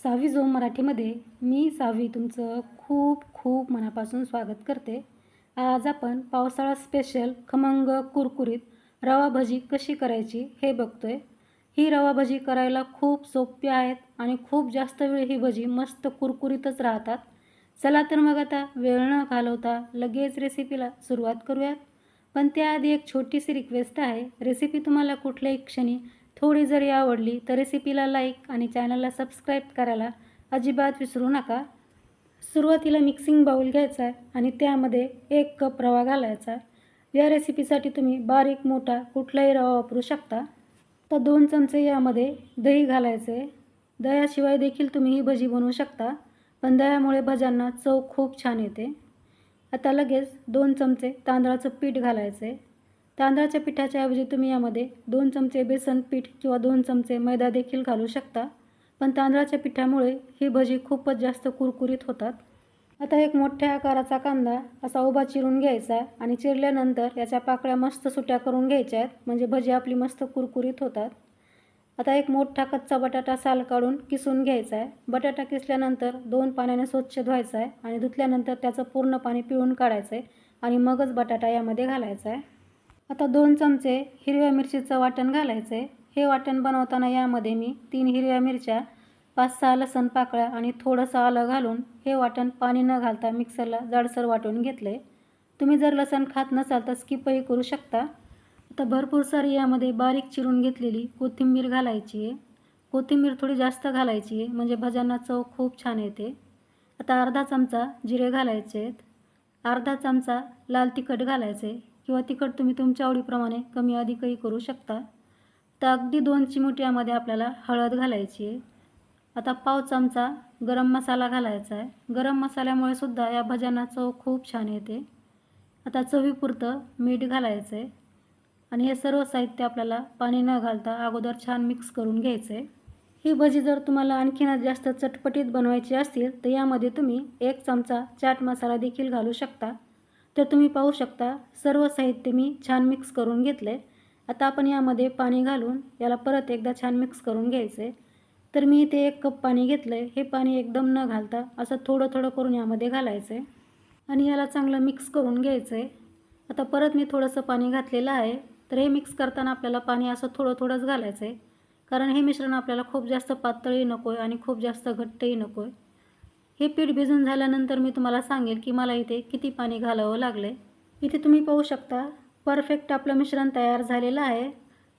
सावी zone मराठीमध्ये मी सावी तुमचं खूप खूप मनापासून स्वागत करते. आज आपण पावसाळा स्पेशल खमंग कुरकुरीत रवा भजी कशी करायची हे बघतोय. ही रवा भजी करायला खूप सोपी आहेत आणि खूप जास्त वेळ ही भजी मस्त कुरकुरीतच राहतात. चला तर मग आता वेळ न घालवता लगेच रेसिपीला सुरुवात करूयात. पण त्याआधी एक छोटीशी रिक्वेस्ट आहे. रेसिपी तुम्हाला कुठल्याही क्षणी थोडी जरी आवडली तर रेसिपीला लाईक आणि चॅनलला सबस्क्राईब करायला अजिबात विसरू नका. सुरुवातीला मिक्सिंग बाऊल घ्यायचा आहे आणि त्यामध्ये एक कप रवा घालायचा या रेसिपीसाठी तुम्ही बारीक मोठा कुठलाही रवा वापरू शकता. तर दोन चमचे यामध्ये दही घालायचे दह्याशिवाय देखील तुम्ही ही भजी बनवू शकता पण दह्यामुळे भज्यांना चव खूप छान येते. आता लगेच दोन चमचे तांदळाचं पीठ घालायचे तांदळाच्या पिठाच्या ऐवजी तुम्ही यामध्ये दोन चमचे बेसन पीठ किंवा दोन चमचे मैदा देखील घालू शकता. पण तांदळाच्या पिठामुळे ही भजी खूपच जास्त कुरकुरीत होतात. आता एक मोठ्या आकाराचा कांदा असा उभा चिरून घ्यायचा आणि चिरल्यानंतर याच्या पाकळ्या मस्त सुट्या करून घ्यायच्या आहेत. म्हणजे भजी आपली मस्त कुरकुरीत होतात. आता एक मोठा कच्चा बटाटा साल काढून किसून घ्यायचा आहे. बटाटा किसल्यानंतर दोन पाण्याने स्वच्छ धुवायचा आहे आणि धुतल्यानंतर त्याचं पूर्ण पाणी पिळून काढायचं आहे आणि मगच बटाटा यामध्ये घालायचा आहे. आता दोन चमचे हिरव्या मिरचीचं वाटण घालायचं आहे हे वाटण बनवताना यामध्ये मी तीन हिरव्या मिरच्या पाच सहा लसण पाकळ्या आणि थोडंसं आलं घालून हे वाटण पाणी न घालता मिक्सरला जाडसर वाटून घेतलं आहे तुम्ही जर लसण खात नसाल तर स्किपही करू शकता. आता भरपूर सारी यामध्ये बारीक चिरून घेतलेली कोथिंबीर घालायची आहे. कोथिंबीर थोडी जास्त घालायची आहे म्हणजे भज्यांना चव खूप छान येते. आता अर्धा चमचा जिरे घालायचे आहेत अर्धा चमचा लाल तिखट घालायचे किंवा तिखट तुम्ही तुमच्या आवडीप्रमाणे कमी अधिकही करू शकता. तर अगदी दोन चिमुटी यामध्ये आपल्याला हळद घालायची आहे. आता पाव चमचा गरम मसाला घालायचा आहे. गरम मसाल्यामुळे सुद्धा या भज्यांना चव खूप छान येते. आता चवीपुरतं मीठ घालायचं आहे. आणि हे सर्व साहित्य आपल्याला पाणी न घालता अगोदर छान मिक्स करून घ्यायचं आहे. ही भजी जर तुम्हाला आणखीनच जास्त चटपटीत बनवायची असतील तर यामध्ये तुम्ही एक चमचा चाट मसाला देखील घालू शकता. तर तुम्ही पाहू शकता सर्व साहित्य मी छान मिक्स करून घेतले आता आपण यामध्ये पाणी घालून याला परत एकदा छान मिक्स करून घ्यायचं आहे तर मी इथे एक कप पाणी घेतलं आहे हे पाणी एकदम न घालता असं थोडं थोडं करून यामध्ये घालायचं आहे आणि याला चांगलं मिक्स करून घ्यायचं आहे आता परत मी थोडंसं पाणी घातलेलं आहे. तर हे मिक्स करताना आपल्याला पाणी असं थोडं थोडंच घालायचं आहे कारण हे मिश्रण आपल्याला खूप जास्त पातळही नको आहे आणि खूप जास्त घट्टही नको आहे हे पीठ भिजून झाल्यानंतर मी तुम्हाला सांगेल की मला इथे किती पाणी घालावं लागलं आहे इथे तुम्ही पाहू शकता परफेक्ट आपलं मिश्रण तयार झालेलं आहे.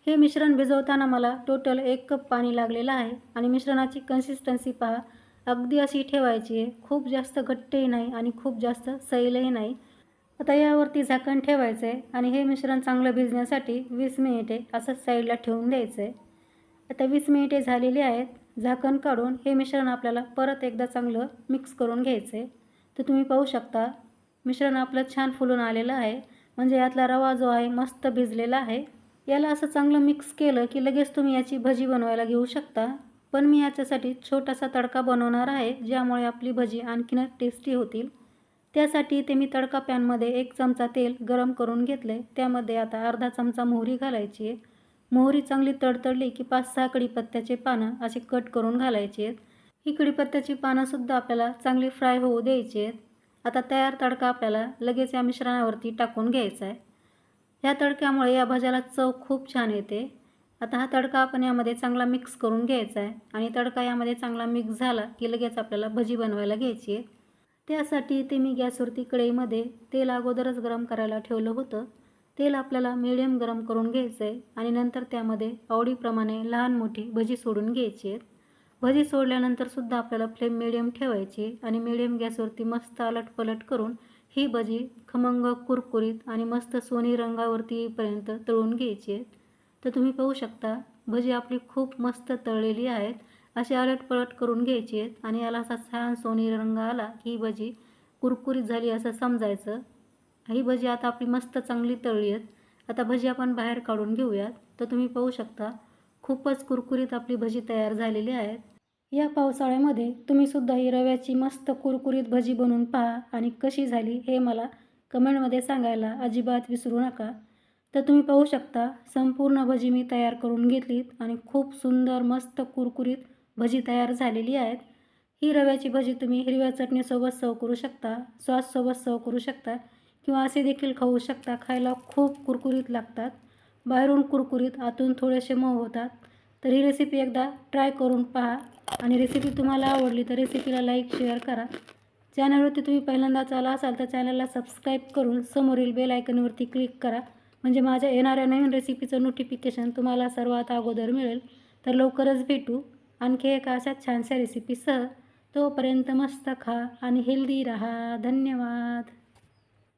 हे मिश्रण भिजवताना मला टोटल एक कप पाणी लागलेलं आहे आणि मिश्रणाची कन्सिस्टन्सी पहा. अगदी अशी ठेवायची आहे. खूप जास्त घट्टही नाही आणि खूप जास्त सैलही नाही. आता यावरती झाकण ठेवायचं आहे आणि हे मिश्रण चांगलं भिजण्यासाठी वीस मिनिटे असं साईडला ठेवून द्यायचं आहे आता वीस मिनिटे झालेली आहेत. झाकण काढून हे मिश्रण आपल्याला परत एकदा चांगलं मिक्स करून घ्यायचं आहे तर तुम्ही पाहू शकता मिश्रण आपलं छान फुलून आलेलं आहे. म्हणजे यातला रवा जो आहे मस्त भिजलेला आहे. याला असं चांगलं मिक्स केलं की लगेच तुम्ही याची भजी बनवायला घेऊ शकता. पण मी याच्यासाठी छोटासा तडका बनवणार आहे ज्यामुळे आपली भजी आणखीनच टेस्टी होतील. त्यासाठी ते मी तडका पॅनमध्ये एक चमचा तेल गरम करून घेतले त्यामध्ये आता अर्धा चमचा मोहरी घालायची आहे. मोहरी चांगली तडतडली की पाच सहा कडीपत्त्याचे पानं असे कट करून घालायचे. आहेत ही कडीपत्त्याची पानंसुद्धा आपल्याला चांगली फ्राय होऊ द्यायची. आहेत आता तयार तडका आपल्याला लगेच या मिश्रणावरती टाकून घ्यायचा आहे. ह्या तडक्यामुळे या भाज्याला चव खूप छान येते. आता हा तडका आपण यामध्ये चांगला मिक्स करून घ्यायचा आहे आणि तडका यामध्ये चांगला मिक्स झाला की लगेच आपल्याला भजी बनवायला घ्यायची आहे. त्यासाठी ते मी गॅसवरती कढईमध्ये तेल अगोदरच गरम करायला ठेवलं होतं. तेल आपल्याला मिडियम गरम करून घ्यायचं आहे आणि नंतर त्यामध्ये आवडीप्रमाणे लहान मोठी भजी सोडून घ्यायची आहेत. भजी सोडल्यानंतरसुद्धा आपल्याला फ्लेम मिडियम ठेवायची आणि मिडियम गॅसवरती मस्त अलटपलट करून ही भजी खमंग कुरकुरीत आणि मस्त सोनी रंगावरती येईपर्यंत तळून घ्यायची आहेत. तर तुम्ही पाहू शकता भजी आपली खूप मस्त तळलेली आहेत. अशी अलटपलट करून घ्यायची आहेत आणि याला असा छान सोनी रंग आला की ही भजी कुरकुरीत झाली असं समजायचं. ही भजी आता आपली मस्त चांगली तळली आहेत आता भजी आपण बाहेर काढून घेऊयात. तर तुम्ही पाहू शकता खूपच कुरकुरीत आपली भजी तयार झालेली आहेत. या पावसाळ्यामध्ये तुम्हीसुद्धा ही रव्याची मस्त कुरकुरीत भजी बनवून पहा आणि कशी झाली हे मला कमेंटमध्ये सांगायला अजिबात विसरू नका. तर तुम्ही पाहू शकता संपूर्ण भजी मी तयार करून घेतलीत आणि खूप सुंदर मस्त कुरकुरीत भजी तयार झालेली आहेत. ही रव्याची भजी तुम्ही हिरव्या चटणीसोबत सर्व करू शकता सॉससोबत सर्व करू शकता. किंवा असे देखील खाऊ शकता. खायला खूप कुरकुरीत लागतात. बाहेरून कुरकुरीत आतून थोडेसे मऊ होतात. तर ही रेसिपी एकदा ट्राय करून पहा. आणि रेसिपी तुम्हाला आवडली तर रेसिपीला लाईक शेअर करा. चॅनलवरती तुम्ही पहिल्यांदाच आला असाल तर चॅनलला सबस्क्राईब करून समोरील बेल आयकनवरती क्लिक करा. म्हणजे माझ्या येणाऱ्या नवीन रेसिपीचं नोटिफिकेशन तुम्हाला सर्वात अगोदर मिळेल. तर लवकरच भेटू. आणखी एका अशा छानशा रेसिपीसह तोपर्यंत मस्त खा आणि हेल्दी राहा. धन्यवाद.